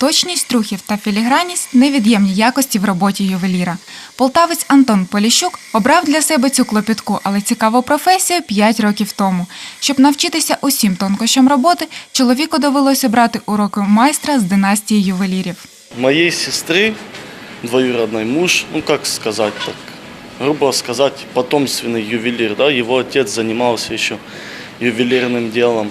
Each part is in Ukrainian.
Точність рухів та філігранність невід'ємні якості в роботі ювеліра. Полтавець Антон Поліщук обрав для себе цю клопітку, але цікаву професію 5 років тому. Щоб навчитися усім тонкощам роботи, чоловіку довелося брати уроки майстра з династії ювелірів. Моей сестры, двоюродный муж, ну как сказать так, грубо сказать, потомственный ювелир, да, его отец занимался еще ювелирным делом.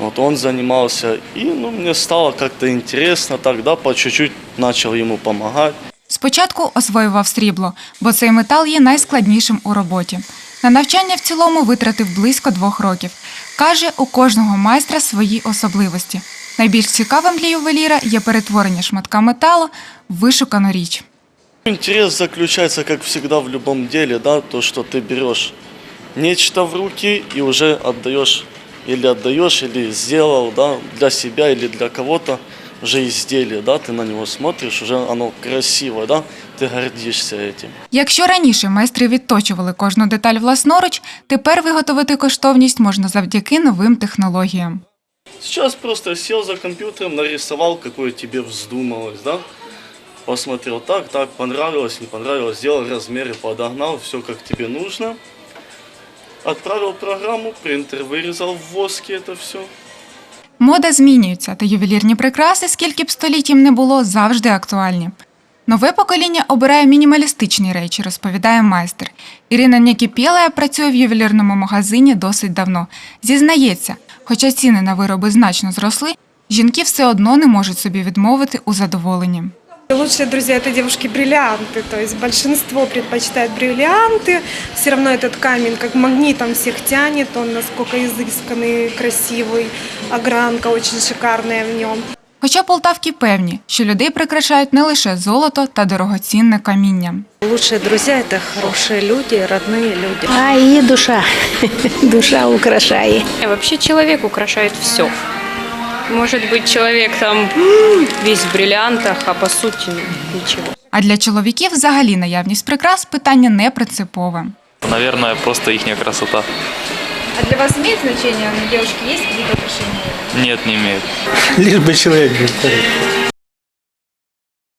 Вот он занимался, и ну, мне стало как-то интересно, тогда по чуть-чуть начал ему помогать. Спочатку освоював срібло, бо цей метал є найскладнішим у роботі. На навчання в цілому витратив близько двох років. Каже, у кожного майстра свої особливості. Найбільш цікавим для ювеліра є перетворення шматка металу в вишукану річ. Интерес заключается, как всегда в любом деле, да, то, что ты берешь нечто в руки и уже отдаешь, или отдаешь, или сделал, да, для себя или для кого-то уже изделие, да, ты на него смотришь, уже оно красиво, да, ты гордишься этим. Якщо раніше майстри відточували кожну деталь власноруч, тепер виготовити коштовність можна завдяки новим технологіям. Сейчас просто сел за компьютером, нарисовал, какое тебе вздумалось, да, посмотрел так, так, понравилось, не понравилось, сделал размеры, подогнал, все как тебе нужно, отправил программу, принтер вырезал в воске это все. Мода змінюється, та ювелірні прикраси, скільки б століть їм не було, завжди актуальні. Нове покоління обирає мінімалістичні речі, розповідає майстер. Ірина Нікіпєлая працює в ювелірному магазині досить давно. Зізнається, хоча ціни на вироби значно зросли, жінки все одно не можуть собі відмовити у задоволенні. Лучшие друзья этой девушки бриллианты, то есть большинство предпочитает бриллианты. Все равно этот камень как магнитом всех тянет, он насколько изысканный, красивый, огранка очень шикарная в нем. Хоча полтавки певні, що людей прикрашають не лише золото та дорогоцінне каміння. Лучшие друзья – это хорошие люди, родные люди. А и душа. Душа украшает. И Вообще человек украшает все. Может быть, человек там м, весь в бриллиантах, а по сути ничего. А для чоловіків взагалі наявність прикрас питання не принципове. Наверное, просто их красота. А для вас имеет значение, на девушке есть какие-то украшения? Нет, не имеет. Лишь бы человек был хороший.